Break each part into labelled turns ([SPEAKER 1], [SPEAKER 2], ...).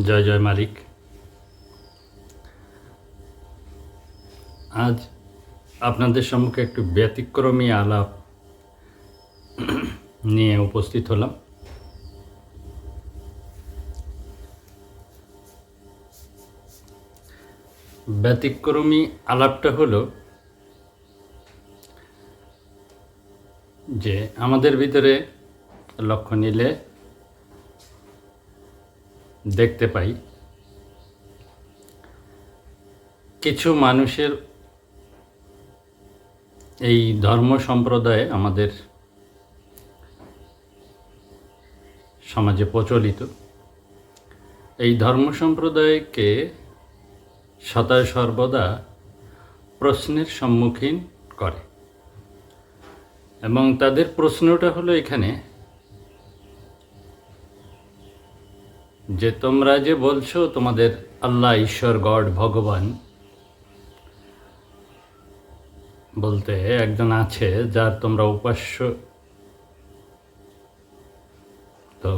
[SPEAKER 1] জয় জয় মালিক। আজ আপনাদের সম্মুখে একটু ব্যতিক্রমী আলাপ নিয়ে উপস্থিত হলাম। ব্যতিক্রমী আলাপটা হলো যে আমাদের ভিতরে লক্ষ্য নিলে দেখতে পাই। কিছু মানুষের এই ধর্ম সম্প্রদায় আমাদের সমাজে প্রচলিত। এই ধর্ম সম্প্রদায়কে সদা সর্বদা প্রশ্নের সম্মুখীন করে। এবং তাদের প্রশ্নটা হলো এখানে যে তোমরা যে বলছো তোমাদের আল্লাহ, ঈশ্বর, গড, ভগবান বলতে একজন আছে যার তোমরা উপাস্য। তো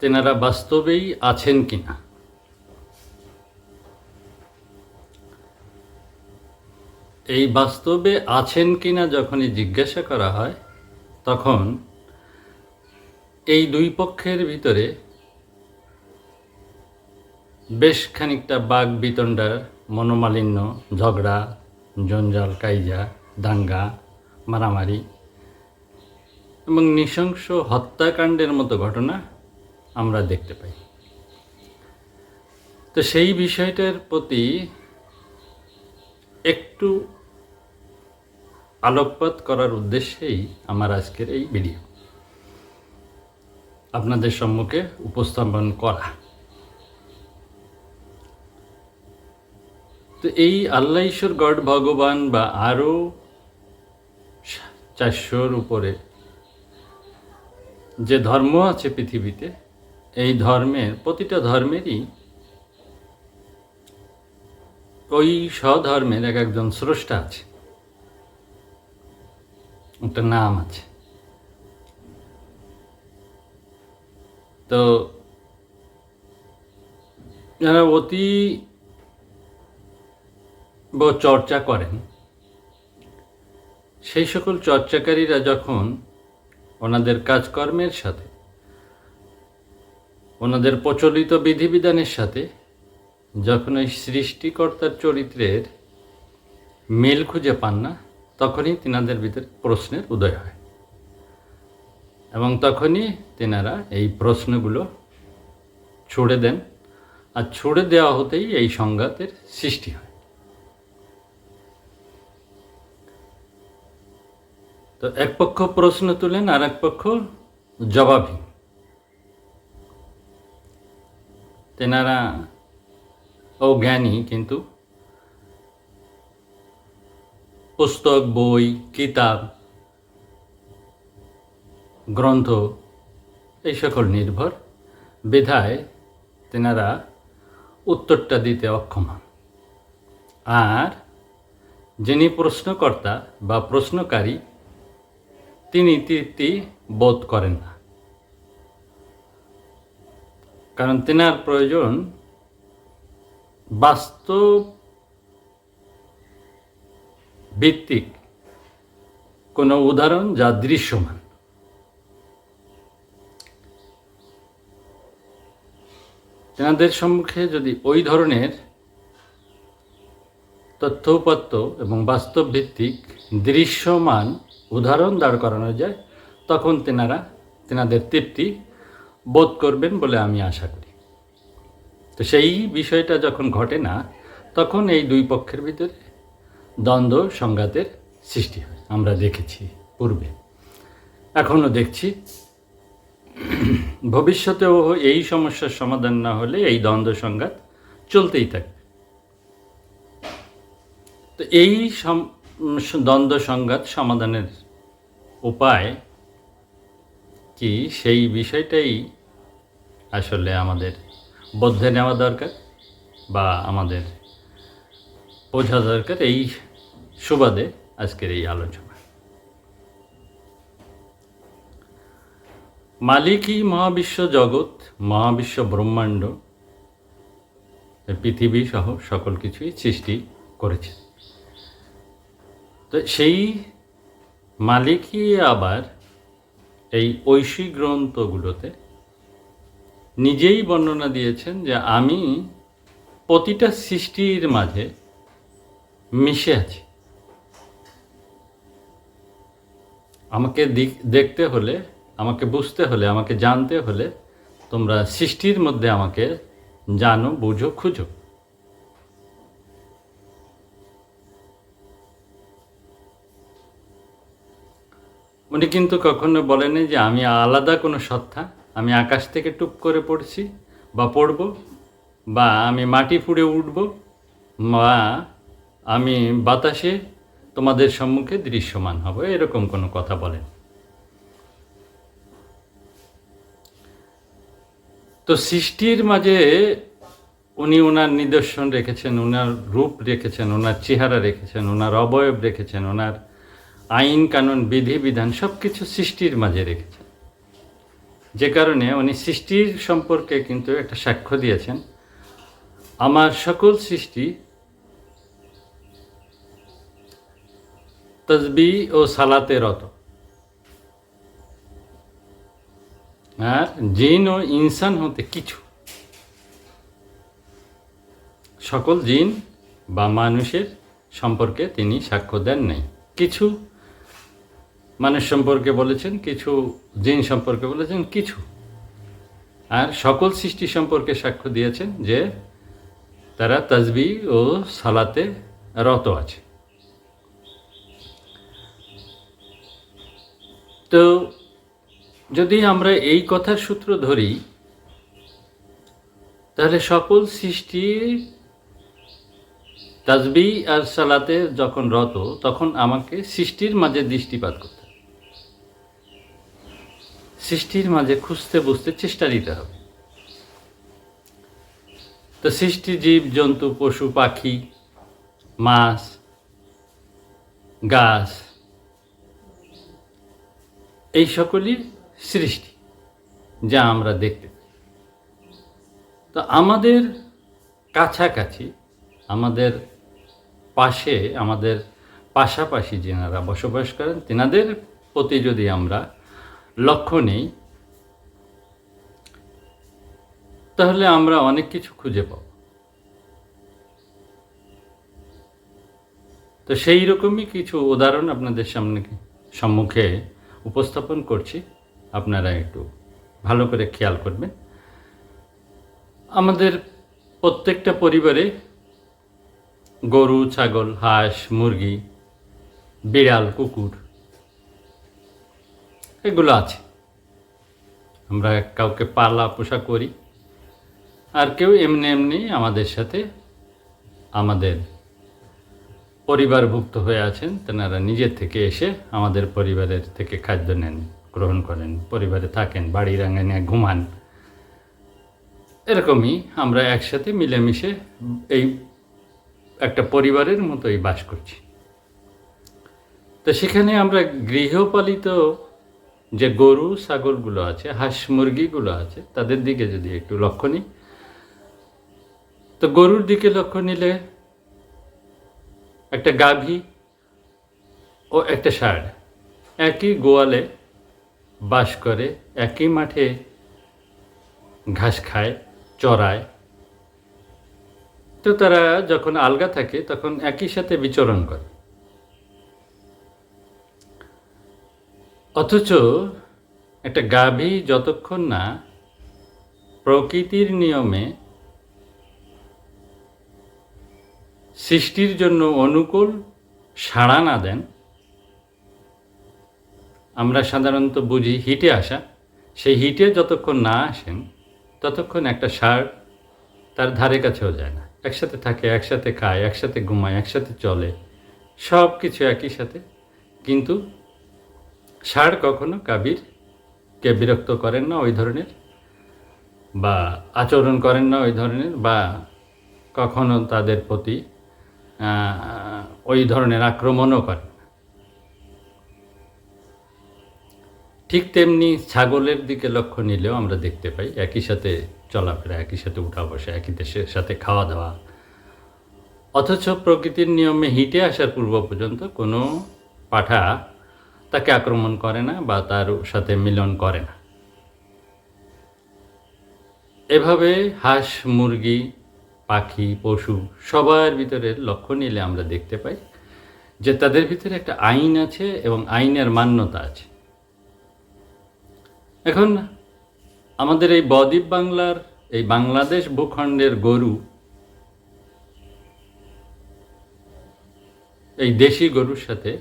[SPEAKER 1] তেনারা বাস্তবেই আছেন কিনা? এই বাস্তবে আছেন কিনা যখনই জিজ্ঞাসা করা হয়, তখন এই দুই পক্ষের ভিতরে বেশ খানিকটা বাঘ বিতণ্ডার মনোমালিন্য, ঝগড়া, জঞ্জাল, কাইজা, দাঙ্গা, মারামারি এবং নৃশংস হত্যাকাণ্ডের মতো ঘটনা আমরা দেখতে পাই। তো সেই বিষয়টার প্রতি একটু আলোকপাত করার উদ্দেশ্যেই আমার আজকের এই ভিডিও। আপনাদের সম্মুখে উপস্থাপন করা। তো এই আল্লাহ ঈশ্বর গড ভগবান বা আরও চারশোর উপরে যে ধর্ম আছে পৃথিবীতে, এই ধর্মের, প্রতিটা ধর্মেরই ওই স্বধর্মের এক একজন স্রষ্টা আছে। একটা নাম আছে। তো যারা অতি চর্চা করেন, সেই সকল চর্চাকারীরা যখন ওনাদের কাজকর্মের সাথে, ওনাদের প্রচলিত বিধিবিধানের সাথে যখন ওই সৃষ্টিকর্তার চরিত্রের মেল খুঁজে পান না, তখনই তিনাদের ভিতরে প্রশ্নের উদয় হয়। এবং তখনই তেনারা এই প্রশ্নগুলো ছুড়ে দেন। আর ছুড়ে দেওয়া হতেই এই সংঘাতের সৃষ্টি হয়। তো এক পক্ষ প্রশ্ন তুলেন, আর এক পক্ষ জবাবই। তেনারা ও জ্ঞানী কিন্তু পুস্তক, বই, কিতাব গ্রন্থ এই সকল নির্ভর। বিধায় তেনারা উত্তরটা দিতে অক্ষম হন। আর যিনি প্রশ্নকর্তা বা প্রশ্নকারী, তিনি তৃপ্তি বোধ করেন না। কারণ তেনার প্রয়োজন বাস্তব ভিত্তিক কোনো উদাহরণ যা দৃশ্যমান। তেনাদের সম্মুখে যদি ওই ধরনের তথ্যপত্য এবং বাস্তব ভিত্তিক দৃশ্যমান উদাহরণ দাঁড় করানো যায়, তখন তেনারা তেনাদের তৃপ্তি বোধ করবেন বলে আমি আশা করি। তো সেই বিষয়টা যখন ঘটে না, তখন এই দুই পক্ষের ভিতরে দ্বন্দ্ব, সংঘাতের সৃষ্টি হয়। আমরা দেখেছি পূর্বে। এখনও দেখছি ভবিষ্যতেও এই সমস্যার সমাধান না হলে এই দ্বন্দ্ব সংঘাত চলতেই থাকবে। তো এই দ্বন্দ্ব সংঘাত সমাধানের উপায় কি? সেই বিষয়টাই আসলে আমাদের বোধে নেওয়া দরকার বা আমাদের বোঝা দরকার এই সুবাদে আজকের এই আলোচনা। মালিকই মহাবিশ্ব জগৎ মহাবিশ্ব ব্রহ্মাণ্ড। পৃথিবী সহ সকল কিছুই সৃষ্টি করেছে। তো সেই মালিকই আবার এই ঐশী গ্রন্থগুলোতে নিজেই বর্ণনা দিয়েছেন যে আমি প্রতিটা সৃষ্টির মাঝে মিশে আছি। আমাকে দেখতে হলে আমাকে বুঝতে হলে, আমাকে জানতে হলে তোমরা সৃষ্টির মধ্যে আমাকে জানো, বুঝো, খুঁজো। উনি কিন্তু কখনো বলেনি যে আমি আলাদা কোনো সত্তা, আমি আকাশ থেকে টুপ করে পড়ছি বা পড়ব, বা আমি মাটি ফুড়ে উঠব, বা আমি বাতাসে তোমাদের সম্মুখে দৃশ্যমান হব, এরকম কোনো কথা বলেন তো সৃষ্টির মাঝে উনি ওনার নিদর্শন রেখেছেন ওনার রূপ রেখেছেন ওনার চেহারা রেখেছেন ওনার অবয়ব রেখেছেন ওনার আইন, কানুন, বিধি, বিধান সব কিছু সৃষ্টির মাঝে রেখেছেন। যে কারণে উনি সৃষ্টির সম্পর্কে কিন্তু একটা সাক্ষ্য দিয়েছেন। আমার সকল সৃষ্টি তসবি ও সালাতে রত। জিন ও ইনসান হতে কিছু। সকল জিন বা মানুষের সম্পর্কে তিনি সাক্ষ্য দেন নাই। কিছু মানুষ সম্পর্কে বলেছেন, কিছু জিন সম্পর্কে বলেছেন, কিছু। আর সকল সৃষ্টি সম্পর্কে সাক্ষ্য দিয়েছেন যে তারা তাজবি ও সালাতে রত আছে। তো যদি আমরা এই কথার সূত্র ধরি, তাহলে সকল সৃষ্টি তাজবি আর সালাতে যখন রত, তখন আমাকে সৃষ্টির মাঝে দৃষ্টিপাত করতে। সৃষ্টির মাঝে খুঁজতে বুঝতে চেষ্টা দিতে হবে তো সৃষ্টি জীব, জন্তু, পশু, পাখি, মাছ, গাছ, এই সকলই সৃষ্টি, যা আমরা দেখতে পাই। তো আমাদের কাছাকাছি, আমাদের পাশে, আমাদের পাশাপাশি যেনারা বসবাস করেন, তেনাদের প্রতি যদি আমরা লক্ষ্য নেই, তাহলে আমরা অনেক কিছু খুঁজে পাব তো সেই রকমই কিছু উদাহরণ আপনাদের সামনে সম্মুখে উপস্থাপন করছি আপনারা একটু ভালো করে খেয়াল করবেন। আমাদের প্রত্যেকটা পরিবারে গরু, ছাগল, হাঁস, মুরগি, বিড়াল, কুকুর এগুলো আছে। আমরা কাউকে পালা পোষা করি, আর কেউ এমনি এমনি আমাদের সাথে আমাদের পরিবারভুক্ত হয়ে আছেন, তেনারা নিজের থেকে এসে আমাদের পরিবারের থেকে খাদ্য নেন। গ্রহণ করেন, পরিবারে থাকেন বাড়ির আঙানে ঘুমান। এরকমই আমরা একসাথে মিলেমিশে এই একটা পরিবারের মতোই বাস করছি। তো সেখানে আমরা গৃহপালিত যে গরু, ছাগলগুলো আছে, হাঁস মুরগিগুলো আছে, তাদের দিকে যদি একটু লক্ষ্য নিই, তো গরুর দিকে লক্ষ্য নিলে একটা গাভী ও একটা ষাঁড়। একই গোয়ালে বাস করে, একই মাঠে ঘাস খায় চড়ায় তো তারা যখন আলগা থাকে, তখন একই সাথে বিচরণ করে। অথচ একটা গাভী যতক্ষণ না প্রকৃতির নিয়মে সৃষ্টির জন্য অনুকূল সাড়া না দেন আমরা সাধারণত বুঝি হিটে আসা। সেই হিটে যতক্ষণ না আসেন, ততক্ষণ একটা ষাঁড় তার ধারে কাছেও যায় না। একসাথে থাকে, একসাথে খায়, একসাথে ঘুমায়, একসাথে চলে। সব কিছু একই সাথে। কিন্তু ষাঁড় কখনো কাবির কে বিরক্ত করেন না ওই ধরনের বা আচরণ করেন না ওই ধরনের বা কখনো তাদের প্রতি ওই ধরনের আক্রমণও করেন ঠিক তেমনি ছাগলের দিকে লক্ষ্য নিলেও আমরা দেখতে পাই একই সাথে চলাফেরা, একই সাথে উঠা বসা, একই দেশের সাথে খাওয়া দাওয়া। অথচ প্রকৃতির নিয়মে হিটে আসার পূর্ব পর্যন্ত কোনো পাঠা তাকে আক্রমণ করে না বা তার সাথে মিলন করে না। এভাবে হাঁস, মুরগি, পাখি, পশু সবার ভিতরে লক্ষ্য নিলে আমরা দেখতে পাই যে তাদের ভিতরে একটা আইন আছে এবং আইনের মান্যতা আছে। এখন আমাদের এই বদ্বীপ বাংলার এই বাংলাদেশ ভূখণ্ডের গরু, এই দেশি গরুর সাথে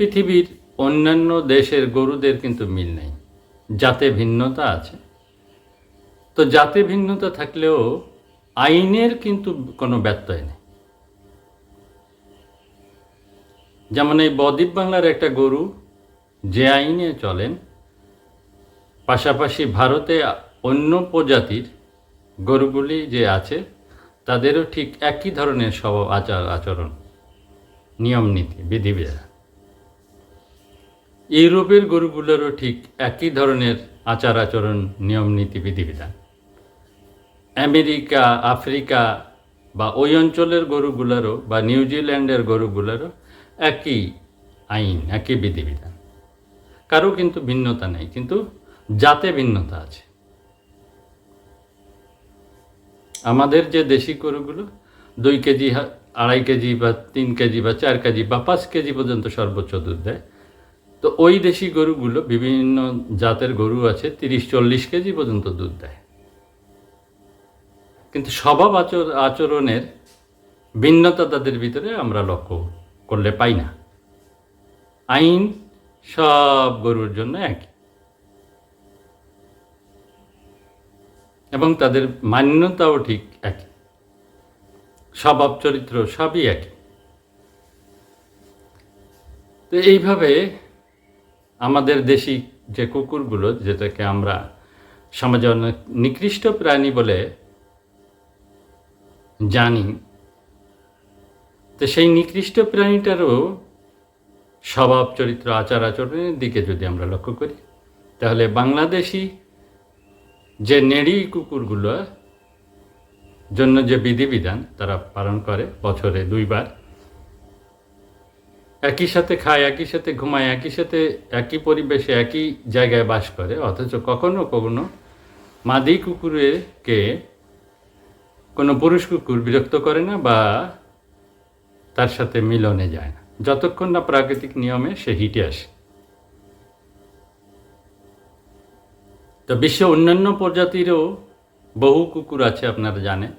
[SPEAKER 1] পৃথিবীর অন্যান্য দেশের গরুদের কিন্তু মিল নেই। জাতে ভিন্নতা আছে। তো জাতে ভিন্নতা থাকলেও আইনের কিন্তু কোনো ব্যত্যয় নেই। যেমন এই বদ্বীপ বাংলার একটা গরু যে আইনে চলেন পাশাপাশি ভারতে অন্য প্রজাতির গরুগুলি যে আছে, তাদেরও ঠিক একই ধরনের সব আচার, আচরণ, নিয়ম নীতি, বিধিবিধান। ইউরোপের গরুগুলোরও ঠিক একই ধরনের আচার, আচরণ, নিয়ম নীতি, বিধিবিধান। আমেরিকা, আফ্রিকা বা ওই অঞ্চলের গরুগুলোরও বা নিউজিল্যান্ডের গরুগুলোরও একই আইন, একই বিধিবিধান। কারও কিন্তু ভিন্নতা নেই, কিন্তু জাতে ভিন্নতা আছে। আমাদের যে দেশি গরুগুলো, দুই কেজি আড়াই কেজি বা তিন কেজি বা চার কেজি বা পাঁচ কেজি পর্যন্ত সর্বোচ্চ দুধ দেয়। তো ওই দেশি গরুগুলো, বিভিন্ন জাতের গরু আছে, তিরিশ চল্লিশ কেজি পর্যন্ত দুধ দেয়। কিন্তু স্বভাব আচর, আচরণের ভিন্নতা তাদের ভিতরে আমরা লক্ষ্য করলে পাই না। আইন সব গরুর জন্য একই। এবং তাদের মান্যতাও ঠিক একই। স্বভাব চরিত্র সবই একই। তো এইভাবে আমাদের দেশি যে কুকুরগুলো, যেটাকে আমরা সমাজে অনেক নিকৃষ্ট প্রাণী বলে জানি, তো সেই নিকৃষ্ট প্রাণীটারও স্বভাব চরিত্র আচার আচরণের দিকে যদি আমরা লক্ষ্য করি, তাহলে বাংলাদেশি যে নেড়ি কুকুরগুলো জন্য যে বিধিবিধান তারা পালন করে বছরে দুইবার, একই সাথে খায়, একই সাথে ঘুমায়, একই সাথে একই পরিবেশে, একই জায়গায় বাস করে, অথচ কখনো কখনো মাদি কুকুরকে কোনো পুরুষ কুকুর বিরক্ত করে না বা তার সাথে মিলনে যায় না। যতক্ষণ না প্রাকৃতিক নিয়মে সে হিটে আসে। তো বিশ্বে অন্যান্য প্রজাতিরও বহু কুকুর আছে, আপনারা জানেন।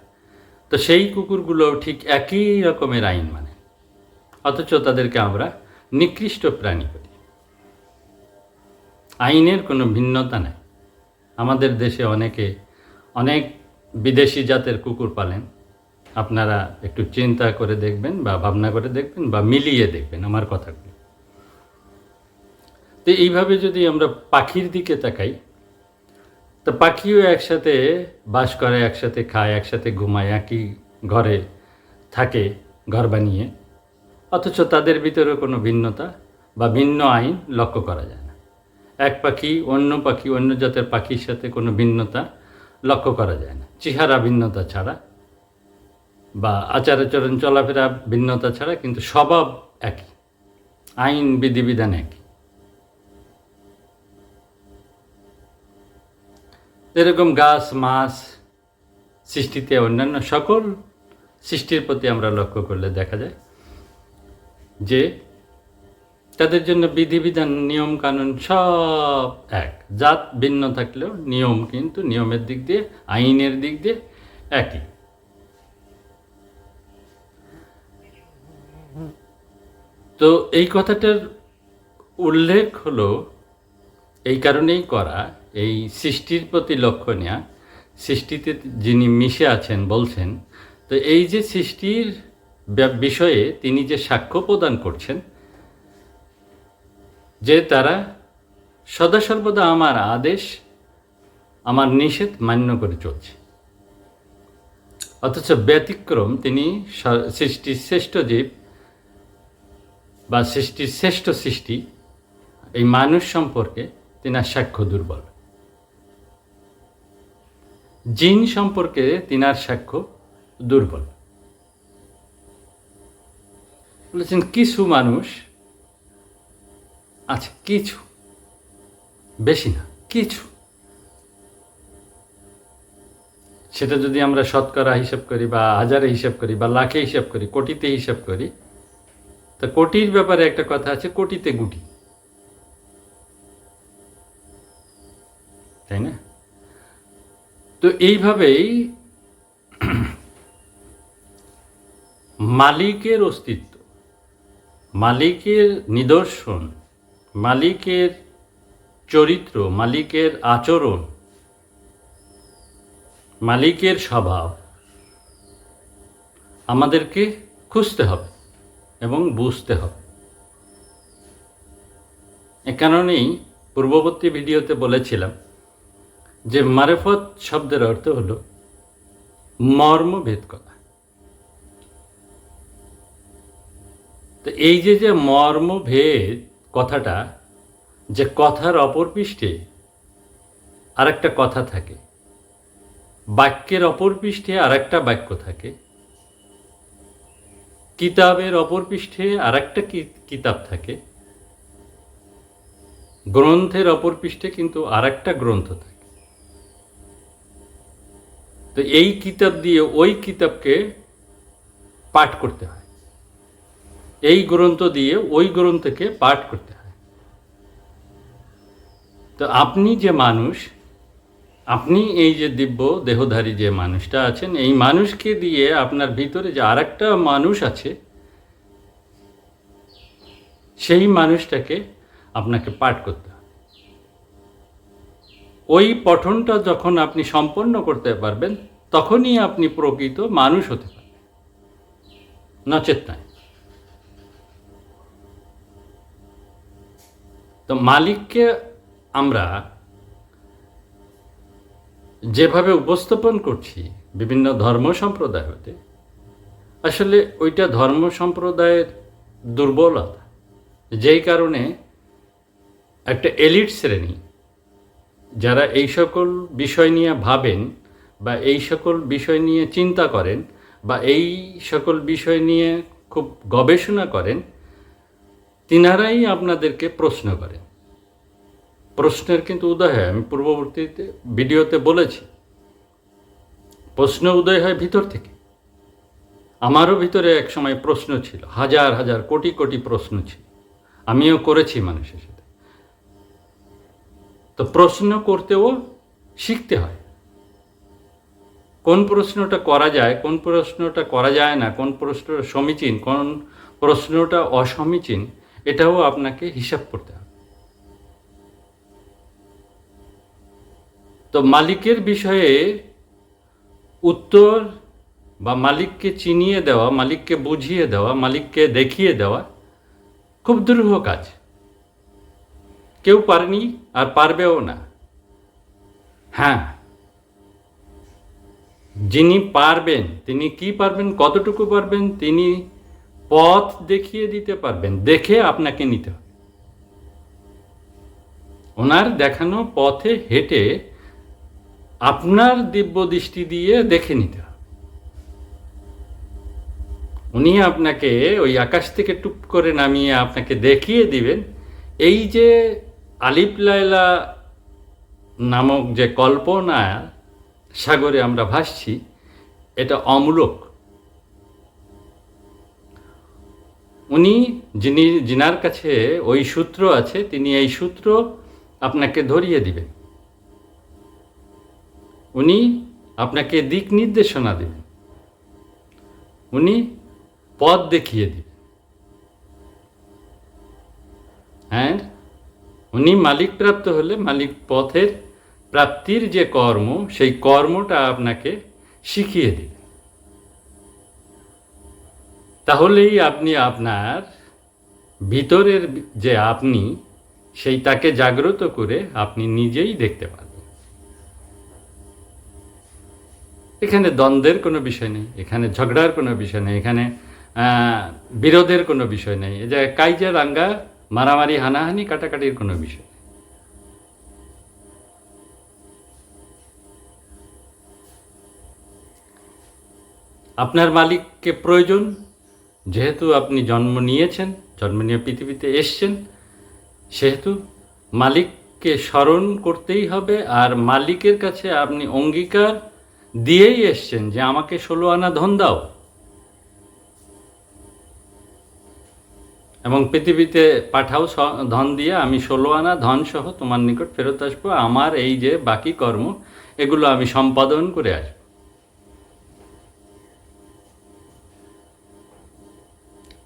[SPEAKER 1] তো সেই কুকুরগুলো ঠিক একই রকমের আইন মানে অথচ তাদেরকে আমরা নিকৃষ্ট প্রাণী করি আইনের কোনো ভিন্নতা নেই। আমাদের দেশে অনেকে অনেক বিদেশি জাতের কুকুর পালেন। আপনারা একটু চিন্তা করে দেখবেন বা ভাবনা করে দেখবেন বা মিলিয়ে দেখবেন আমার কথাগুলো। তো এইভাবে যদি আমরা পাখির দিকে তাকাই তো পাখিও একসাথে বাস করে, একসাথে খায়, একসাথে ঘুমায়, একই ঘরে থাকে, ঘর বানিয়ে। অথচ তাদের ভিতরে কোনো ভিন্নতা বা ভিন্ন আইন লক্ষ্য করা যায় না। এক পাখি অন্য পাখি, অন্য জাতের পাখির সাথে কোনো ভিন্নতা লক্ষ্য করা যায় না। চেহারা ভিন্নতা ছাড়া বা আচার আচরণ চলাফেরা ভিন্নতা ছাড়া কিন্তু স্বভাব একই। আইন, বিধিবিধান একই। এরকম গাছ, মাছ সৃষ্টিতে অন্যান্য সকল সৃষ্টির প্রতি আমরা লক্ষ্য করলে দেখা যায় যে তাদের জন্য বিধিবিধান, নিয়ম, কানুন সব এক। জাত ভিন্ন থাকলেও নিয়ম কিন্তু নিয়মের দিক দিয়ে, আইনের দিক দিয়ে একই। তো এই কথাটার উল্লেখ হলো এই কারণেই করা এই সৃষ্টির প্রতি লক্ষ্য নেওয়া সৃষ্টিতে যিনি মিশে আছেন, বলছেন, তো এই যে সৃষ্টির বিষয়ে তিনি যে সাক্ষ্য প্রদান করছেন, যে তারা সদা সর্বদা আমার আদেশ, আমার নিষেধ মান্য করে চলছে। অথচ ব্যতিক্রম তিনি সৃষ্টির শ্রেষ্ঠ জীব বা সৃষ্টির শ্রেষ্ঠ সৃষ্টি, এই মানুষ সম্পর্কে তিনার সাক্ষ্য দুর্বল। জিন সম্পর্কে তিনার সাক্ষ্য দুর্বল। বলেছেন, কিছু মানুষ আছে কিছু, বেশি না, কিছু। সেটা যদি আমরা শতকরা হিসাব করি বা হাজারে হিসাব করি বা লাখে হিসাব করি, কোটিতে হিসাব করি, তা কোটির ব্যাপারে একটা কথা আছে, কোটিতে গুটি। তাই না? তো এইভাবেই মালিকের অস্তিত্ব, মালিকের নিদর্শন, মালিকের চরিত্র, মালিকের আচরণ, মালিকের স্বভাব আমাদেরকে খুঁজতে হবে এবং বুঝতে হবে। এ কারণেই পূর্ববর্তী ভিডিওতে বলেছিলাম যে মারেফত শব্দের অর্থ হল মর্মভেদ করা। তো এই যে যে মর্মভেদ কথাটা, যে কথার অপর পৃষ্ঠে আরেকটা কথা থাকে, বাক্যের অপর পৃষ্ঠে আরেকটা বাক্য থাকে, কিতাবের অপর পৃষ্ঠে আরেকটা কিতাব থাকে, গ্রন্থের অপর পৃষ্ঠে কিন্তু আরেকটা গ্রন্থ থাকে। তো এই কিতাব দিয়ে ওই কিতাবকে পাঠ করতে হয়। এই গ্রন্থ দিয়ে ওই গ্রন্থকে পাঠ করতে হয়। তো আপনি যে মানুষ, আপনি এই যে দিব্য দেহধারী যে মানুষটা আছেন, এই মানুষকে দিয়ে আপনার ভিতরে যে আরেকটা মানুষ আছে, সেই মানুষটাকে আপনাকে পাঠ করতে ওই পঠনটা যখন আপনি সম্পন্ন করতে পারবেন, তখনই আপনি প্রকৃত মানুষ হতে পারবেন। নচেত নয়। তো মালিককে আমরা যেভাবে উপস্থাপন করছি, বিভিন্ন ধর্ম সম্প্রদায় হতে, আসলে ওইটা ধর্ম সম্প্রদায়ের দুর্বলতা। যেই কারণে একটা এলিট শ্রেণি যারা এই সকল বিষয় নিয়ে ভাবেন বা এই সকল বিষয় নিয়ে চিন্তা করেন বা এই সকল বিষয় নিয়ে খুব গবেষণা করেন, তিনারাই আপনাদেরকে প্রশ্ন করেন। প্রশ্নের কিন্তু উদয় হয়। আমি পূর্ববর্তীতে ভিডিওতে বলেছি, প্রশ্ন উদয় হয় ভিতর থেকে। আমারও ভিতরে এক সময় প্রশ্ন ছিল, হাজার হাজার কোটি কোটি প্রশ্ন ছিল। আমিও করেছি মানুষের সাথে। তো প্রশ্ন করতেও শিখতে হয়। কোন প্রশ্নটা করা যায়, কোন প্রশ্নটা করা যায় না, কোন প্রশ্নটা সমীচীন, কোন প্রশ্নটা অসমীচীন, এটাও আপনাকে হিসাব করতে হবে। তো মালিকের বিষয়ে উত্তর বা মালিককে চিনিয়ে দেওয়া, মালিককে বুঝিয়ে দেওয়া, মালিককে দেখিয়ে দেওয়া খুব দুরূহ কাজ। কেউ পারেনি আর পারবেও না। হ্যাঁ যিনি পারবেন, তিনি কি পারবেন, কতটুকু পারবেন, তিনি পথ দেখিয়ে দিতে পারবেন, দেখে আপনাকে নিতে হবে। ওনার দেখানো পথে হেঁটে আপনার দিব্য দৃষ্টি দিয়ে দেখে নিতে হবে। উনি আপনাকে ওই আকাশ থেকে টুপ করে নামিয়ে আপনাকে দেখিয়ে দিবেন, এই যে আলিপ লায়লা নামক যে কল্পনা সাগরে আমরা ভাসছি, এটা অমূলক। উনি যিনি, যিনার কাছে ওই সূত্র আছে, তিনি এই সূত্র আপনাকে ধরিয়ে দিবেন। উনি আপনাকে দিক নির্দেশনা দেবেন। উনি পথ দেখিয়ে দিবেন। হ্যাঁ? উনি মালিক প্রাপ্ত হলে মালিক পথের প্রাপ্তির যে কর্ম, সেই কর্মটা আপনাকে শিখিয়ে দিবেন তাহলেই আপনি আপনার ভিতরের যে আপনি, সেই তাকে জাগ্রত করে আপনি নিজেই দেখতে পারবেন। এখানে দ্বন্দ্বের কোনো বিষয় নেই, এখানে ঝগড়ার কোনো বিষয় নেই, এখানে বিরোধের কোনো বিষয় নেই। যে কাইজা রাঙ্গা মারামারি, হানাহানি, কাটাকাটির কোনো বিষয় আপনার মালিককে প্রয়োজন, যেহেতু আপনি জন্ম নিয়েছেন, জন্ম নিয়ে পৃথিবীতে এসছেন, সেহেতু মালিককে স্মরণ করতেই হবে, আর মালিকের কাছে আপনি অঙ্গীকার দিয়েই এসছেন যে আমাকে ষোলো আনা ধন দাও। এবং পৃথিবীতে পাঠাও ধন দিয়ে আমি ষোলো আনা ধন সহ তোমার নিকট ফেরত আসব। আমার এই যে বাকি কর্ম, এগুলো আমি সম্পাদন করে আসব।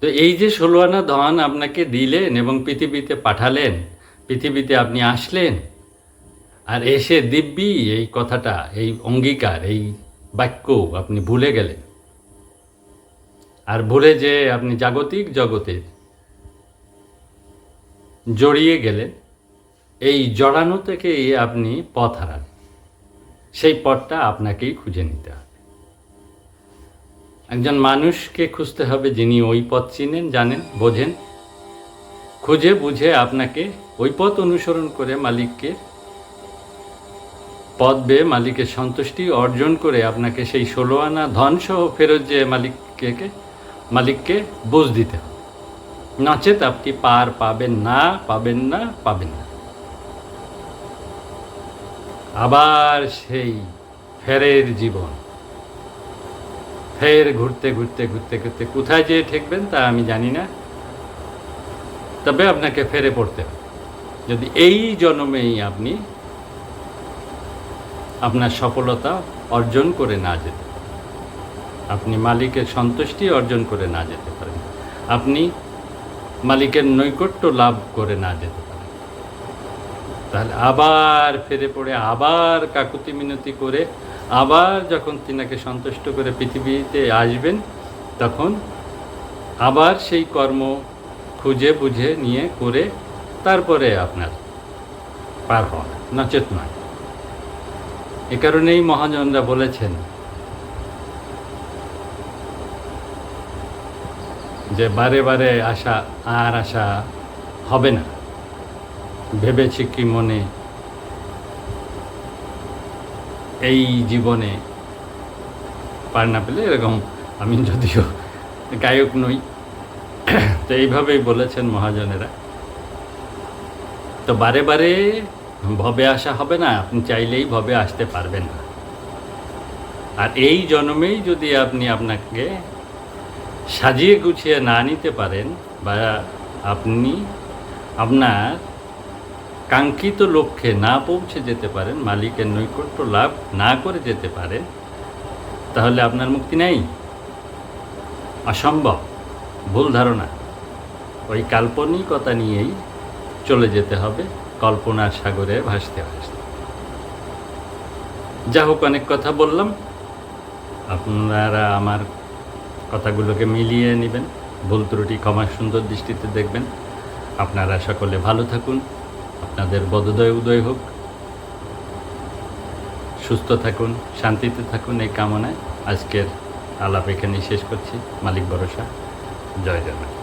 [SPEAKER 1] তো এই যে ষোলো আনা ধন আপনাকে দিলেন এবং পৃথিবীতে পাঠালেন, পৃথিবীতে আপনি আসলেন, আর এসে দিব্যি এই কথাটা, এই অঙ্গীকার, এই বাক্য আপনি ভুলে গেলেন। আর ভুলে যে আপনি জাগতিক জগতে জড়িয়ে গেলেন এই জড়ানো থেকে আপনি পথ হারান। সেই পথটা আপনাকেই খুঁজে নিতে হবে। একজন মানুষকে খুঁজতে হবে যিনি ওই পথ চিনেন, জানেন, বোঝেন। খুঁজে বুঝে আপনাকে ওই পথ অনুসরণ করে মালিককে, পথ বেয়ে মালিকের সন্তুষ্টি অর্জন করে আপনাকে সেই ষোলো আনা ধনসহ ফেরত যে মালিককে মালিককে বুঝ দিতে হবে। নচেত আপনি পার পাবেন না পাবেন না পাবেন না। আবার সেই ফেরের জীবন। ফের ঘুরতে ঘুরতে ঘুরতে ঘুরতে কোথায় যেয়ে ঠেকবেন তা আমি জানি না। তবে আপনাকে ফেরে পড়তে হবে। যদি এই জন্মেই আপনি আপনার সফলতা অর্জন করে না যেতে আপনি মালিকের সন্তুষ্টি অর্জন করে না যেতে পারেন। আপনি মালিকের নৈকট্য লাভ করে না যেতে পারেন তাহলে আবার ফিরে পড়ে, আবার কাকুতি মিনতি করে, আবার যখন তিনাকে সন্তুষ্ট করে পৃথিবীতে আসবেন, তখন আবার সেই কর্ম খুঁজে বুঝে নিয়ে করে তারপরে আপনার পার হওয়া। নচেত নয়। এ কারণেই মহাজনরা বলেছেন যে বারে বারে আসা আর আসা হবে না। ভেবেছি কি মনে এই জীবনে পার না পেলে এরকম আমি যদিও গায়ক নই। তো এইভাবেই বলেছেন মহাজনেরা। তো বারে বারে ভবে আসা হবে না, আপনি চাইলেই ভবে আসতে পারবেন না। আর এই জন্মেই যদি আপনি আপনাকে সাজিয়ে গুছিয়ে না নিতে পারেন বা আপনি আপনার কাঙ্ক্ষিত লক্ষ্যে না পৌঁছে যেতে পারেন, মালিকের নৈকট্য লাভ না করে যেতে পারেন, তাহলে আপনার মুক্তি নেই। অসম্ভব, ভুল ধারণা। ওই কাল্পনিকতা নিয়েই চলে যেতে হবে, কল্পনার সাগরে ভাসতে ভাসতে। যা হোক অনেক কথা বললাম। আপনারা আমার কথাগুলোকে মিলিয়ে নেবেন, ভুল ত্রুটি ক্ষমা সুন্দর দৃষ্টিতে দেখবেন। আপনারা সকলে ভালো থাকুন, আপনাদের বদোদয় উদয় হোক। সুস্থ থাকুন, শান্তিতে থাকুন এই কামনায়। আজকের আলাপ এখানেই শেষ করছি। মালিক ভরসা। জয় জগন্নাথ।